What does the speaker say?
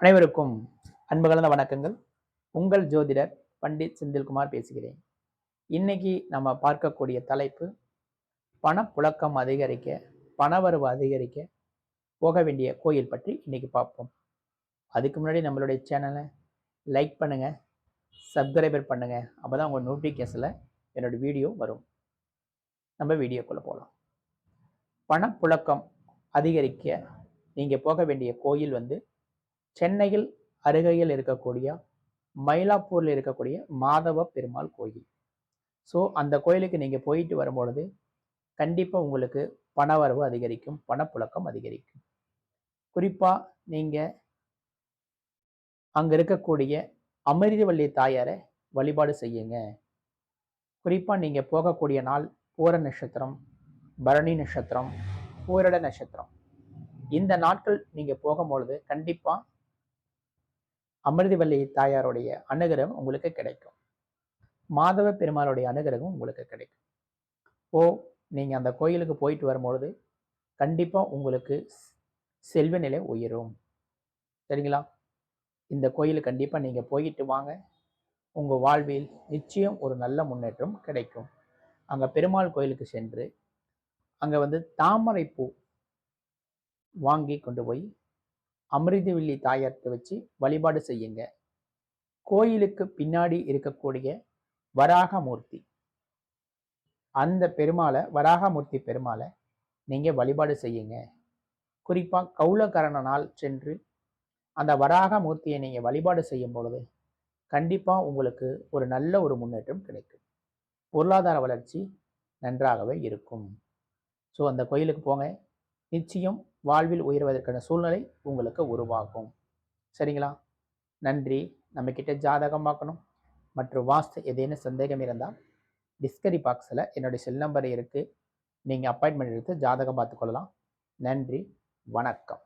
அனைவருக்கும் அன்பு கலந்த வணக்கங்கள். உங்கள் ஜோதிடர் பண்டிட் செந்தில்குமார் பேசுகிறேன். இன்னைக்கு நம்ம பார்க்கக்கூடிய தலைப்பு பணப்புழக்கம் அதிகரிக்க பணவரவு அதிகரிக்க போக வேண்டிய கோயில் பற்றி இன்னைக்கு பார்ப்போம். அதுக்கு முன்னாடி நம்மளுடைய சேனலை லைக் பண்ணுங்க சப்ஸ்கிரைபர் பண்ணுங்க. அப்பதான் உங்கள் நோட்டிஃபிகேஷனில் என்னோடய வீடியோ வரும். நம்ம வீடியோக்குள்ளே போகலாம் பணப்புழக்கம் அதிகரிக்க நீங்கள் போக வேண்டிய கோயில் வந்து சென்னையில் அருகையில் இருக்கக்கூடிய மயிலாப்பூரில் இருக்கக்கூடிய மாதவ பெருமாள் கோயில். ஸோ அந்த கோயிலுக்கு நீங்கள் போயிட்டு வரும்பொழுது கண்டிப்பாக உங்களுக்கு பணவரவு அதிகரிக்கும் பணப்புழக்கம் அதிகரிக்கும். குறிப்பாக நீங்கள் அங்கே இருக்கக்கூடிய அமிர்தவள்ளி தாயாரை வழிபாடு செய்யுங்க. குறிப்பாக நீங்கள் போகக்கூடிய நாள் பூர நட்சத்திரம் பரணி நட்சத்திரம் பூரட நட்சத்திரம். இந்த நாட்கள் நீங்கள் போகும்பொழுது கண்டிப்பாக அமிர்தவல்லி தாயாருடைய அனுகிரகம் உங்களுக்கு கிடைக்கும். மாதவ பெருமாளுடைய அனுகிரகம் உங்களுக்கு கிடைக்கும். ஓ நீங்கள் அந்த கோயிலுக்கு போயிட்டு வரும்பொழுது கண்டிப்பாக உங்களுக்கு செல்வ நிலை உயரும். சரிங்களா? இந்த கோயிலுக்கு கண்டிப்பாக நீங்கள் போயிட்டு வாங்க. உங்கள் வாழ்வில் நிச்சயம் ஒரு நல்ல முன்னேற்றம் கிடைக்கும். அங்கே பெருமாள் கோயிலுக்கு சென்று அங்கே வந்து தாமரை பூ வாங்கி கொண்டு போய் அமிர்தவில்லி தாயார்கிட்ட வச்சு வழிபாடு செய்யுங்க. கோயிலுக்கு பின்னாடி இருக்கக்கூடிய வராகமூர்த்தி. அந்த பெருமாளை வராகமூர்த்தி பெருமாளை நீங்கள் வழிபாடு செய்யுங்க. குறிப்பாக கௌலகரண நாள் சென்று அந்த வராகமூர்த்தியை நீங்கள் வழிபாடு செய்யும் பொழுது கண்டிப்பாக உங்களுக்கு ஒரு நல்ல ஒரு முன்னேற்றம் கிடைக்கும். பொருளாதார வளர்ச்சி நன்றாகவே இருக்கும். ஸோ அந்த கோயிலுக்கு போங்க. நிச்சயம் வாழ்வில் உயர்வதற்கான சூழ்நிலை உங்களுக்கு உருவாகும். சரிங்களா? நன்றி. நம்மக்கிட்ட ஜாதகம் பார்க்கணும். மற்றும் வாஸ்து ஏதேனும் சந்தேகம் இருந்தால் டிஸ்கரி பாக்ஸில் என்னுடைய செல் நம்பர் இருக்குது நீங்கள் அப்பாயின்மெண்ட் எடுத்து ஜாதகம் பார்த்துக்கொள்ளலாம் நன்றி. வணக்கம்.